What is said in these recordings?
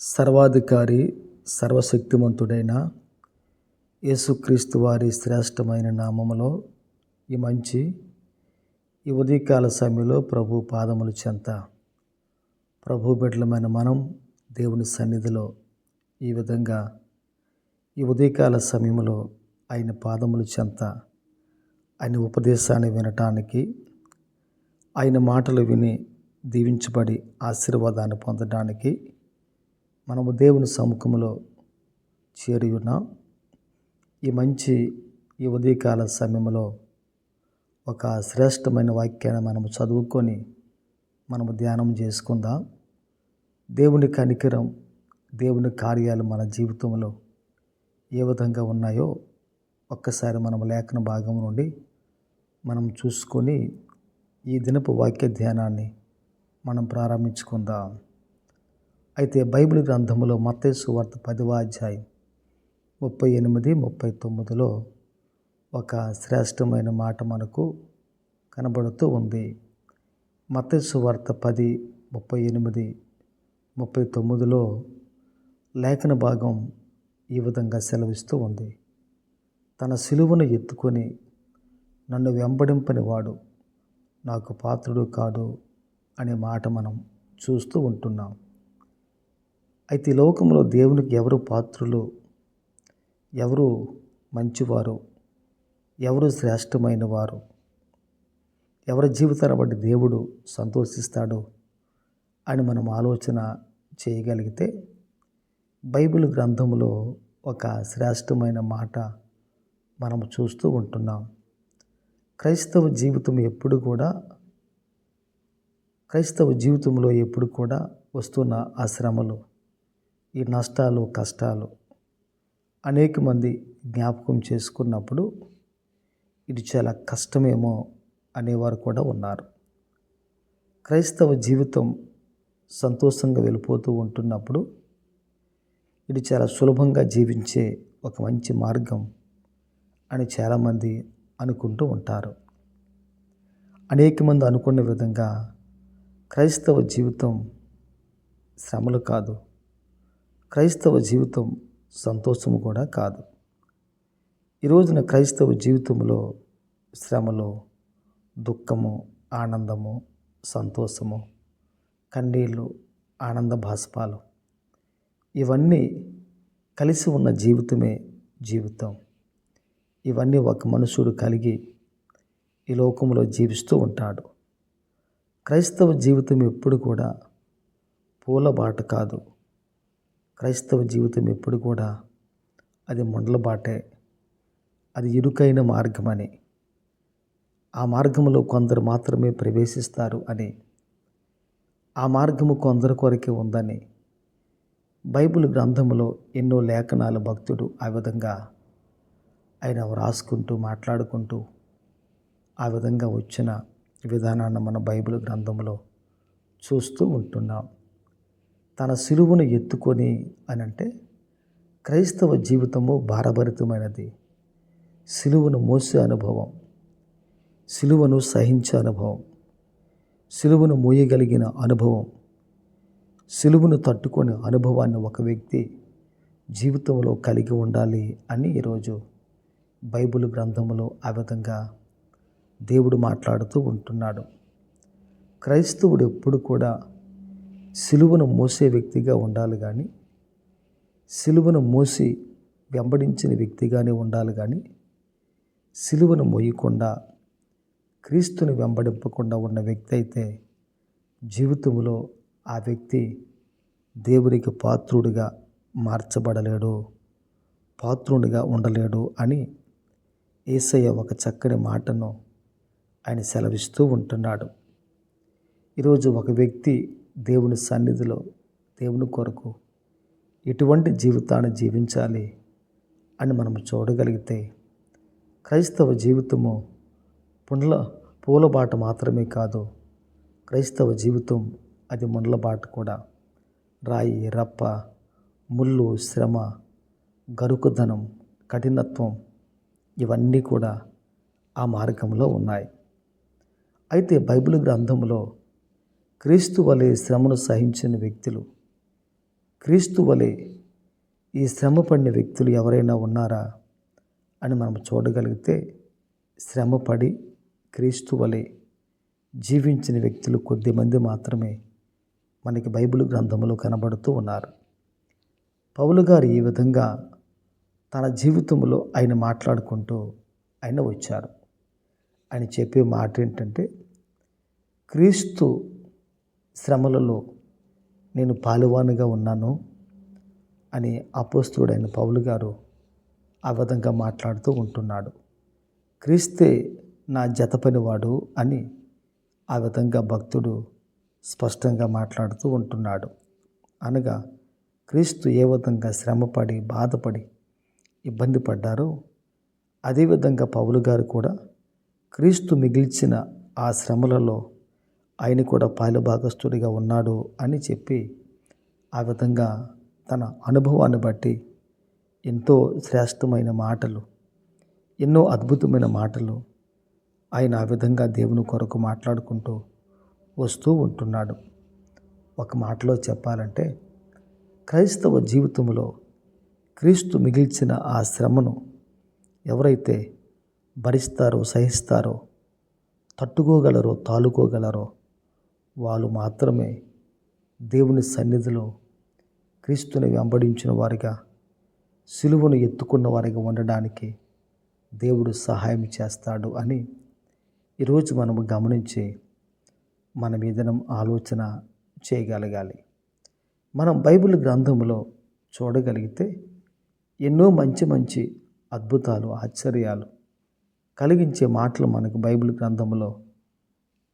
సర్వాధికారి సర్వశక్తిమంతుడైన యేసుక్రీస్తు వారి శ్రేష్టమైన నామములో ఈ మంచి ఈ ఉదయకాల సమయంలో ప్రభు పాదముల చెంత. ప్రభు బిడ్డలమైన మనం దేవుని సన్నిధిలో ఈ విధంగా ఈ ఉదయకాల సమయంలో ఆయన పాదముల చెంత ఆయన ఉపదేశాన్ని వినటానికి ఆయన మాటలు విని దీవించబడి ఆశీర్వాదాన్ని పొందడానికి మనము దేవుని సముఖంలో చేరి ఉన్నాం. ఈ మంచి ఈ ఉదయకాల సమయంలో ఒక శ్రేష్టమైన వాక్యాన్ని మనము చదువుకొని మనము ధ్యానం చేసుకుందాం. దేవుని కనికరం దేవుని కార్యాలు మన జీవితంలో ఏ విధంగా ఉన్నాయో ఒక్కసారి మనం లేఖన భాగం నుండి మనం చూసుకొని ఈ దినపు వాక్య ధ్యానాన్ని మనం ప్రారంభించుకుందాం. అయితే బైబిల్ గ్రంథంలో మత్తేసు వార్త పదివ అధ్యాయం ముప్పై ఎనిమిది ముప్పై తొమ్మిదిలో ఒక శ్రేష్టమైన మాట మనకు కనబడుతూ ఉంది. మత్తేసు వార్త పది ముప్పై ఎనిమిది ముప్పై తొమ్మిదిలో లేఖన భాగం ఈ విధంగా సెలవిస్తూ ఉంది. తన సిలువను ఎత్తుకొని నన్ను వెంబడింపని వాడు నాకు పాత్రుడు కాడు అనే మాట మనం చూస్తూ ఉంటున్నాం. అయితే ఈ లోకంలో దేవునికి ఎవరు పాత్రులు? ఎవరు మంచివారు? ఎవరు శ్రేష్టమైన వారు ఎవరి జీవితాన్ని బట్టి దేవుడు సంతోషిస్తాడు అని మనం ఆలోచన చేయగలిగితే బైబిల్ గ్రంథంలో ఒక శ్రేష్టమైన మాట మనం చూస్తూ ఉంటున్నాం. క్రైస్తవ జీవితం ఎప్పుడు కూడా క్రైస్తవ జీవితంలో ఎప్పుడు కూడా వస్తున్న ఆ శ్రమలు ఈ నష్టాలు కష్టాలు అనేక మంది జ్ఞాపకం చేసుకున్నప్పుడు ఇది చాలా కష్టమేమో అనేవారు కూడా ఉన్నారు. క్రైస్తవ జీవితం సంతోషంగా వెళ్ళిపోతూ ఉంటున్నప్పుడు ఇది చాలా సులభంగా జీవించే ఒక మంచి మార్గం అని చాలామంది అనుకుంటూ ఉంటారు. అనేక మంది అనుకున్న విధంగా క్రైస్తవ జీవితం శ్రమలు కాదు. క్రైస్తవ జీవితం సంతోషము కూడా కాదు. ఈ రోజున క్రైస్తవ జీవితంలో శ్రమలు దుఃఖము ఆనందము సంతోషము కన్నీళ్ళు ఆనంద భాస్పాలు ఇవన్నీ కలిసి ఉన్న జీవితమే జీవితం. ఇవన్నీ ఒక మనుషుడు కలిగి ఈ లోకంలో జీవిస్తూ ఉంటాడు. క్రైస్తవ జీవితం ఎప్పుడు కూడా పూలబాట కాదు. క్రైస్తవ జీవితం ఎప్పుడు కూడా అది ముండల బాటే అది ఇరుకైన మార్గమని. ఆ మార్గంలో కొందరు మాత్రమే ప్రవేశిస్తారు అని ఆ మార్గము కొందరి కొరకే ఉందని బైబిల్ గ్రంథంలో ఎన్నో లేఖనాలు భక్తుడు ఆ విధంగా ఆయన వ్రాసుకుంటూ మాట్లాడుకుంటూ ఆ విధంగా వచ్చిన విధానాన్ని మన బైబిల్ గ్రంథంలో చూస్తూ ఉంటున్నాం. తన సిలువను ఎత్తుకొని అని అంటే క్రైస్తవ జీవితము భారభరితమైనది. సిలువను మోసే అనుభవం సిలువను సహించే అనుభవం సిలువను మోయగలిగిన అనుభవం సిలువను తట్టుకొని అనుభవాన్ని ఒక వ్యక్తి జీవితంలో కలిగి ఉండాలి అని ఈరోజు బైబిల్ గ్రంథంలో ఆ విధంగా దేవుడు మాట్లాడుతూ ఉంటున్నాడు. క్రైస్తవుడు ఎప్పుడు కూడా సిలువను మోసే వ్యక్తిగా ఉండాలి కానీ సిలువను మోసి వెంబడించిన వ్యక్తిగానే ఉండాలి కానీ సిలువను మోయకుండా క్రీస్తుని వెంబడింపకుండా ఉన్న వ్యక్తి అయితే జీవితంలో ఆ వ్యక్తి దేవునికి పాత్రుడిగా మార్చబడలేడు పాత్రుడిగా ఉండలేడు అని ఏసయ్య ఒక చక్కని మాటను ఆయన సెలవిస్తూ ఉంటున్నాడు. ఈరోజు ఒక వ్యక్తి దేవుని సన్నిధిలో దేవుని కొరకు ఎటువంటి జీవితాన్ని జీవించాలి అని మనం చూడగలిగితే క్రైస్తవ జీవితము పుండ్ల పూలబాట మాత్రమే కాదు క్రైస్తవ జీవితం అది ముండ్లబాట కూడా. రాయి రప్ప ముళ్ళు శ్రమ గరుకుదనం కఠినత్వం ఇవన్నీ కూడా ఆ మార్గంలో ఉన్నాయి. అయితే బైబిల్ గ్రంథంలో క్రీస్తు వలె శ్రమను సహించిన వ్యక్తులు క్రీస్తు వలె ఈ శ్రమ పడిన వ్యక్తులు ఎవరైనా ఉన్నారా అని మనం చూడగలిగితే శ్రమపడి క్రీస్తు వలె జీవించిన వ్యక్తులు కొద్దిమంది మాత్రమే మనకి బైబిల్ గ్రంథంలో కనబడుతూ ఉన్నారు. పౌలు గారు ఈ విధంగా తన జీవితంలో ఆయన మాట్లాడుకుంటూ ఆయన వచ్చారు. ఆయన చెప్పే మాట ఏంటంటే క్రీస్తు శ్రమలలో నేను పాలువానుగా ఉన్నాను అని అపోస్తుడైన పౌలు గారు ఆ విధంగా మాట్లాడుతూ ఉంటున్నాడు. క్రీస్తే నా జతపనివాడు అని ఆ విధంగా భక్తుడు స్పష్టంగా మాట్లాడుతూ ఉంటున్నాడు. అనగా క్రీస్తు ఏ విధంగా శ్రమపడి బాధపడి ఇబ్బంది పడ్డారో అదేవిధంగా పౌలు గారు కూడా క్రీస్తు మిగిల్చిన ఆ శ్రమలలో ఆయన కూడా పాలుభాగస్తుడిగా ఉన్నాడు అని చెప్పి ఆ విధంగా తన అనుభవాన్ని బట్టి ఎంతో శ్రేష్టమైన మాటలు ఎన్నో అద్భుతమైన మాటలు ఆయన ఆ విధంగా దేవుని కొరకు మాట్లాడుకుంటూ వస్తూ ఉంటున్నాడు. ఒక మాటలో చెప్పాలంటే క్రైస్తవ జీవితంలో క్రీస్తు మిగిల్చిన ఆ శ్రమను ఎవరైతే భరిస్తారో సహిస్తారో తట్టుకోగలరో తాలుకోగలరో వాళ్ళు మాత్రమే దేవుని సన్నిధిలో క్రీస్తుని వెంబడించిన వారిగా సిలువను ఎత్తుకున్న వారిగా ఉండడానికి దేవుడు సహాయం చేస్తాడు అని ఈరోజు మనము గమనించి మన మీదనం ఆలోచన చేయగలగాలి. మనం బైబిల్ గ్రంథంలో చూడగలిగితే ఎన్నో మంచి మంచి అద్భుతాలు ఆశ్చర్యాలు కలిగించే మాటలు మనకు బైబిల్ గ్రంథంలో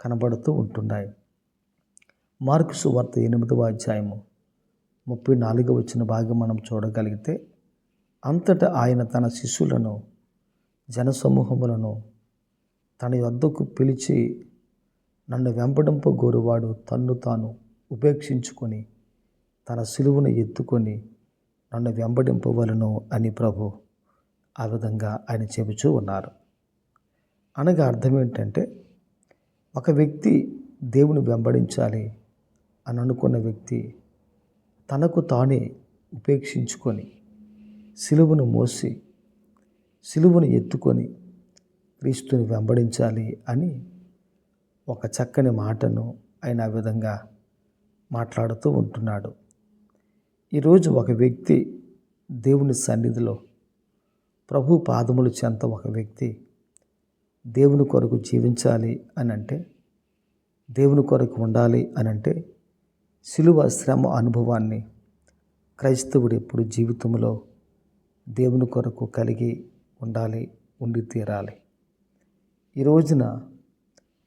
కనబడుతూ ఉంటున్నాయి. మార్కు సువార్త ఎనిమిదవ అధ్యాయము ముప్పై నాలుగు వచ్చిన భాగం మనం చూడగలిగితే అంతటా ఆయన తన శిష్యులను జనసమూహములను తన వద్దకు పిలిచి నన్ను వెంపడంప గోరువాడు తన్ను తాను ఉపేక్షించుకొని తన సిలువను ఎత్తుకొని నన్ను వెంబడింపవలను అని ప్రభు ఆ విధంగా ఆయన చెబుచూ ఉన్నారు. అనగా అర్థం ఏంటంటే ఒక వ్యక్తి దేవుని వెంబడించాలి అని అనుకున్న వ్యక్తి తనకు తానే ఉపేక్షించుకొని సిలువను మోసి సిలువను ఎత్తుకొని క్రీస్తుని వెంబడించాలి అని ఒక చక్కని మాటను ఆయన ఆ విధంగా మాట్లాడుతూ ఉంటున్నాడు. ఈరోజు ఒక వ్యక్తి దేవుని సన్నిధిలో ప్రభు పాదములు చెంత ఒక వ్యక్తి దేవుని కొరకు జీవించాలి అని అంటే దేవుని కొరకు ఉండాలి అని అంటే శిలువ శ్రమ అనుభవాన్ని క్రైస్తవుడు ఎప్పుడు జీవితంలో దేవుని కొరకు కలిగి ఉండాలి ఉండి తీరాలి. ఈ రోజున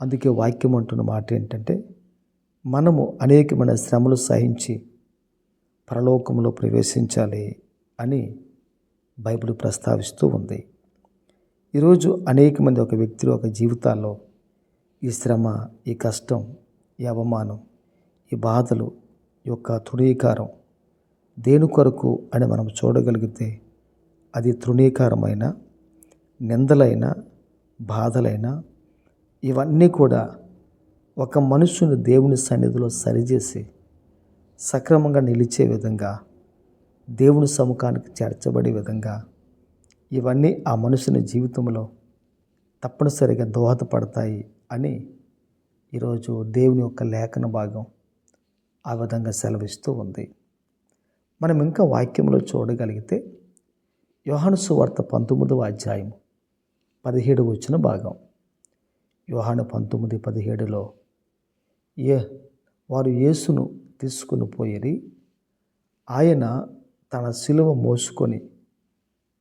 అందుకే వాక్యం అంటున్న మాట ఏంటంటే మనము అనేకమైన శ్రమలు సహించి పరలోకంలో ప్రవేశించాలి అని బైబిల్ ప్రస్తావిస్తూ ఉంది. ఈరోజు అనేక మంది ఒక వ్యక్తులు ఒక జీవితాల్లో ఈ శ్రమ ఈ కష్టం ఈ అవమానం ఈ బాధలు ఈ యొక్క తృణీకారం దేని కొరకు అని మనం చూడగలిగితే అది తృణీకారమైన నిందలైన బాధలైన ఇవన్నీ కూడా ఒక మనుషుని దేవుని సన్నిధిలో సరిచేసి సక్రమంగా నిలిచే విధంగా దేవుని సముఖానికి చేర్చబడే విధంగా ఇవన్నీ ఆ మనుషుని జీవితంలో తప్పనిసరిగా దోహదపడతాయి అని ఈరోజు దేవుని యొక్క లేఖన భాగం ఆ విధంగా సెలవిస్తూ ఉంది. మనం ఇంకా వాక్యంలో చూడగలిగితే యోహాను సువార్త పంతొమ్మిదవ అధ్యాయం పదిహేడు వచ్చిన భాగం. యోహాను పంతొమ్మిది పదిహేడులో ఏ వారు యేసును తీసుకుని పోయి ఆయన తన శిలువ మోసుకొని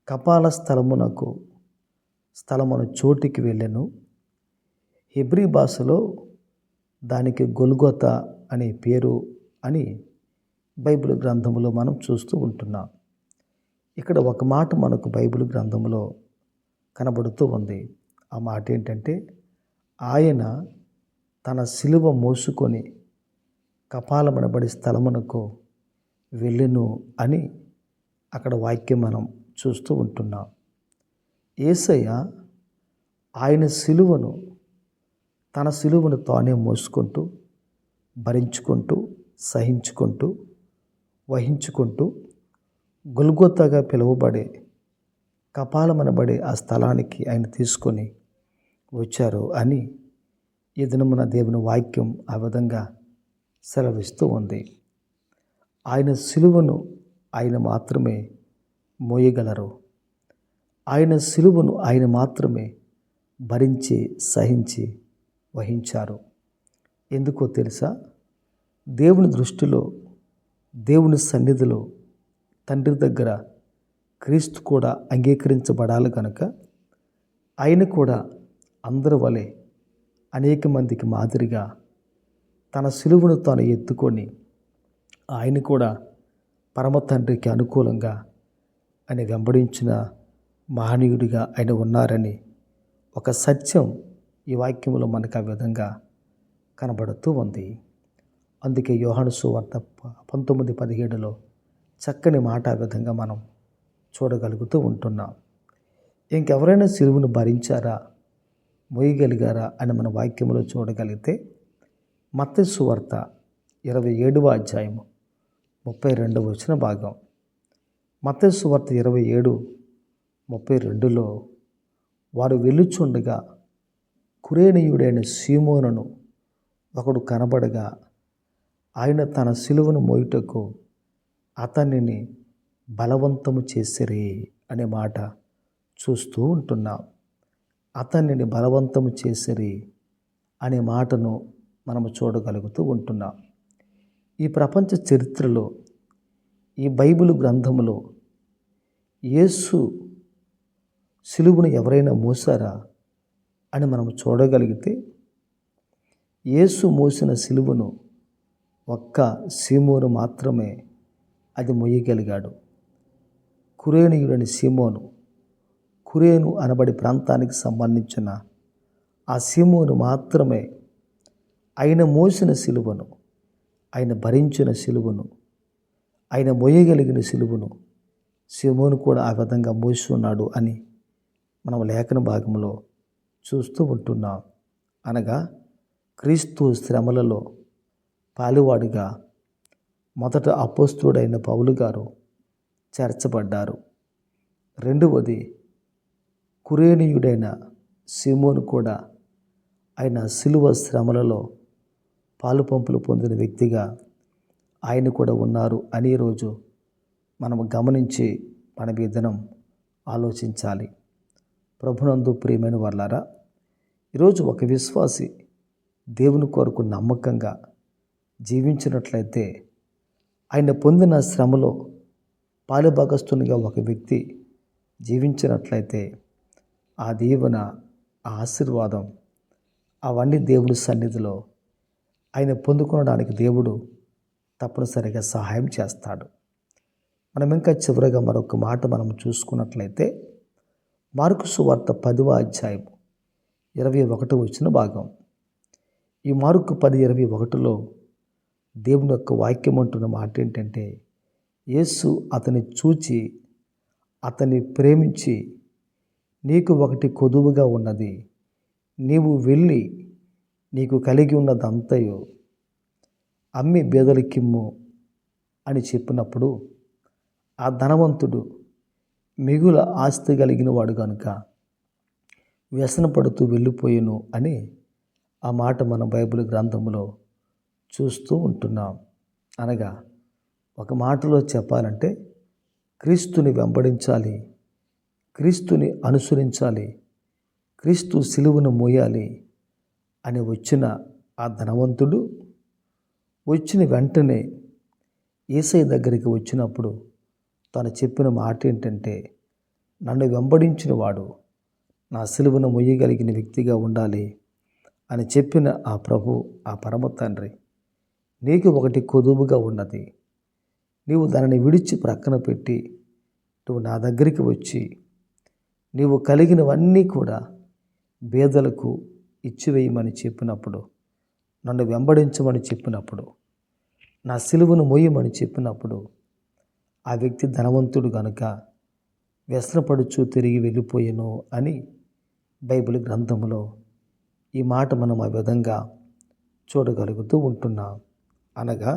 కపాల స్థలమునకు స్థలమున చోటికి వెళ్ళాను. హెబ్రి భాషలో దానికి గొలుగొత అనే పేరు అని బైబిల్ గ్రంథంలో మనం చూస్తూ ఉంటున్నాం. ఇక్కడ ఒక మాట మనకు బైబిల్ గ్రంథంలో కనబడుతూ ఉంది. ఆ మాట ఏంటంటే ఆయన తన శిలువ మోసుకొని కపాలమనబడి స్థలమునకు వెళ్ళెను అని అక్కడ వాక్యం మనం చూస్తూ ఉంటున్నాం. ఏసయ్య ఆయన సిలువను తన సిలువను తానే మోసుకుంటూ భరించుకుంటూ సహించుకుంటూ వహించుకుంటూ గొల్గొత్తగా పిలువబడే కపాలమనబడే ఆ స్థలానికి ఆయన తీసుకొని వచ్చారు అని ఈ దినమున దేవుని వాక్యం ఆ విధంగా సెలవిస్తూ ఉంది. ఆయన సిలువను ఆయన మాత్రమే మోయగలరు. ఆయన సిలువను ఆయన మాత్రమే భరించి సహించి వహించారు. ఎందుకో తెలుసా? దేవుని దృష్టిలో దేవుని సన్నిధిలో తండ్రి దగ్గర క్రీస్తు కూడా అంగీకరించబడాలి కనుక ఆయన కూడా అందరి వలె అనేక మందికి మాదిరిగా తన సులువును తాను ఎత్తుకొని ఆయన కూడా పరమ తండ్రికి అనుకూలంగా ఆయన వెంబడించిన మహనీయుడిగా ఆయన ఉన్నారని ఒక సత్యం ఈ వాక్యంలో మనకు ఆ విధంగా కనబడుతూ ఉంది. అందుకే యోహాను సువార్త ప- పంతొమ్మిది పదిహేడులో చక్కని మాట విధంగా మనం చూడగలుగుతూ ఉంటున్నాం. ఇంకెవరైనా సిలువను భరించారా మోయగలిగారా అని మన వాక్యంలో చూడగలిగితే మత్తయి సువార్త ఇరవై ఏడవ అధ్యాయము ముప్పై రెండవ వచ్చిన భాగం. మత్తయి సువార్త ఇరవై ఏడు ముప్పై రెండులో వారు వెళ్ళుచుండగా కురేనీయుడైన సీమోనను ఒకడు కనబడగా ఆయన తన సిలువను మోయుటకు అతనిని బలవంతము చేసిరే అనే మాట చూస్తూ ఉంటున్నాం. అతనిని బలవంతము చేసిరి అనే మాటను మనము చూడగలుగుతూ ఉంటున్నాం. ఈ ప్రపంచ చరిత్రలో ఈ బైబిల్ గ్రంథంలో యేసు సిలువును ఎవరైనా మోసారా అని మనం చూడగలిగితే యేసు మోసిన సిలువను ఒక్క సీమోను మాత్రమే అది మొయ్యగలిగాడు. కురేనియుడని సీమోను కురేను అనబడి ప్రాంతానికి సంబంధించిన ఆ సీమోను మాత్రమే ఆయన మోసిన సిలువను ఆయన భరించిన సిలువను ఆయన మోయగలిగిన సిలువను సీమోను కూడా ఆ విధంగా మోసి ఉన్నాడు అని మనం లేఖన భాగంలో చూస్తూ ఉంటున్నాం. అనగా క్రీస్తు శ్రమలలో పాలువాడిగా మొదట అపోస్తుడైన పౌలు గారు చేర్చబడ్డారు. రెండవది కురేనీయుడైన సిమోను కూడా ఆయన సిలువ శ్రమలలో పాలు పంపులు పొందిన వ్యక్తిగా ఆయన కూడా ఉన్నారు అని రోజు మనం గమనించి మన విధనం ఆలోచించాలి. ప్రభునందు ప్రియమైన వాళ్ళారా ఈరోజు ఒక విశ్వాసి దేవుని కొరకు నమ్మకంగా జీవించినట్లయితే ఆయన పొందిన శ్రమలో పాలుభాగస్తునిగా ఒక వ్యక్తి జీవించినట్లయితే ఆ దీవెన ఆ ఆశీర్వాదం అవన్నీ దేవుని సన్నిధిలో ఆయన పొందుకోవడానికి దేవుడు తప్పనిసరిగా సహాయం చేస్తాడు. మనం ఇంకా చివరిగా మరొక మాట మనం చూసుకున్నట్లయితే మార్కు సువార్త పదివ అధ్యాయం ఇరవై ఒకటి వచ్చిన భాగం. ఈ మార్కు పది ఇరవై ఒకటిలో దేవుని యొక్క వాక్యం అంటున్న మాట ఏంటంటే యేసు అతని చూచి అతన్ని ప్రేమించి నీకు ఒకటి కొదువుగా ఉన్నది. నీవు వెళ్ళి నీకు కలిగి ఉన్నదంతయు అమ్మి బేదలకిమ్ము అని చెప్పినప్పుడు ఆ ధనవంతుడు మిగుల ఆస్తి కలిగిన వాడు కనుక వ్యసనపడుతూ వెళ్ళిపోయాను అని ఆ మాట మన బైబిల్ గ్రంథంలో చూస్తూ ఉంటున్నాం. అనగా ఒక మాటలో చెప్పాలంటే క్రీస్తుని వెంబడించాలి క్రీస్తుని అనుసరించాలి క్రీస్తు సిలువను మోయాలి అని వచ్చిన ఆ ధనవంతుడు వచ్చిన వెంటనే ఏసై దగ్గరికి వచ్చినప్పుడు తను చెప్పిన మాట ఏంటంటే నన్ను వెంబడించిన వాడు నా సిలువను మొయ్యగలిగిన వ్యక్తిగా ఉండాలి అని చెప్పిన ఆ ప్రభు ఆ పరమ తండ్రి నీకు ఒకటి కొదువుగా ఉన్నది. నీవు దానిని విడిచి ప్రక్కన పెట్టి నువ్వు నా దగ్గరికి వచ్చి నీవు కలిగినవన్నీ కూడా బేదలకు ఇచ్చివేయమని చెప్పినప్పుడు నన్ను వెంబడించమని చెప్పినప్పుడు నా సిలువను మోయమని చెప్పినప్పుడు ఆ వ్యక్తి ధనవంతుడు గనుక వ్యసనపడుచు తిరిగి వెళ్ళిపోయాను అని బైబిల్ గ్రంథంలో ఈ మాట మనం ఆ విధంగా చూడగలుగుతూ ఉంటున్నాం. అనగా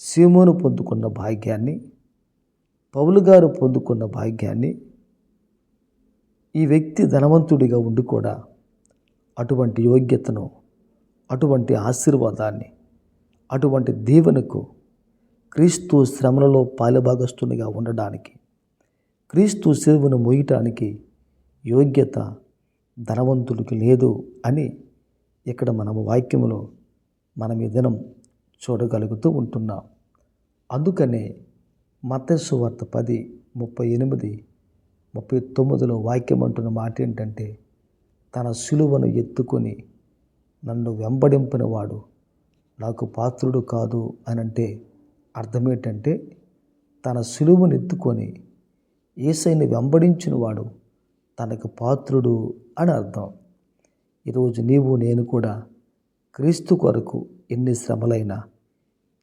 సీమోను పొందుకున్న భాగ్యాన్ని పౌలు గారు పొందుకున్న భాగ్యాన్ని ఈ వ్యక్తి ధనవంతుడిగా ఉండి కూడా అటువంటి యోగ్యతను అటువంటి ఆశీర్వాదాన్ని అటువంటి దీవెనకు క్రీస్తు శ్రమలలో పాలుభాగస్తునిగా ఉండడానికి క్రీస్తు సేవను మోయటానికి యోగ్యత ధనవంతుడికి లేదు అని ఇక్కడ మనము వాక్యములో మనం ఈ దినం చూడగలుగుతూ ఉంటున్నాం. అందుకనే మతస్సు వార్త పది ముప్పై ఎనిమిది ముప్పై తొమ్మిదిలో వాక్యం అంటున్న మాట ఏంటంటే తన సులువను ఎత్తుకొని నన్ను వెంబడింపిన వాడు నాకు పాత్రుడు కాదు అని అంటే అర్థం ఏంటంటే తన సులువును ఎత్తుకొని ఏసైని వెంబడించిన వాడు తనకు పాత్రుడు అని అర్థం. ఈరోజు నీవు నేను కూడా క్రీస్తు కొరకు ఎన్ని శ్రమలైనా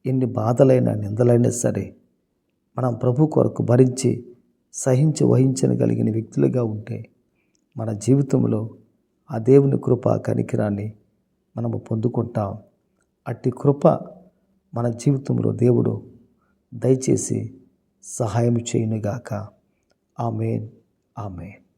ఎన్ని బాధలైనా నిందలైనా సరే మనం ప్రభు కొరకు భరించి సహించి వహించగలిగిన వ్యక్తులుగా ఉంటే మన జీవితంలో ఆ దేవుని కృప కనికిరాన్ని మనము పొందుకుంటాం. అట్టి కృప మన జీవితంలో దేవుడు దయచేసి సహాయం చేయునుగాక. ఆమెన్. ఆమెన్.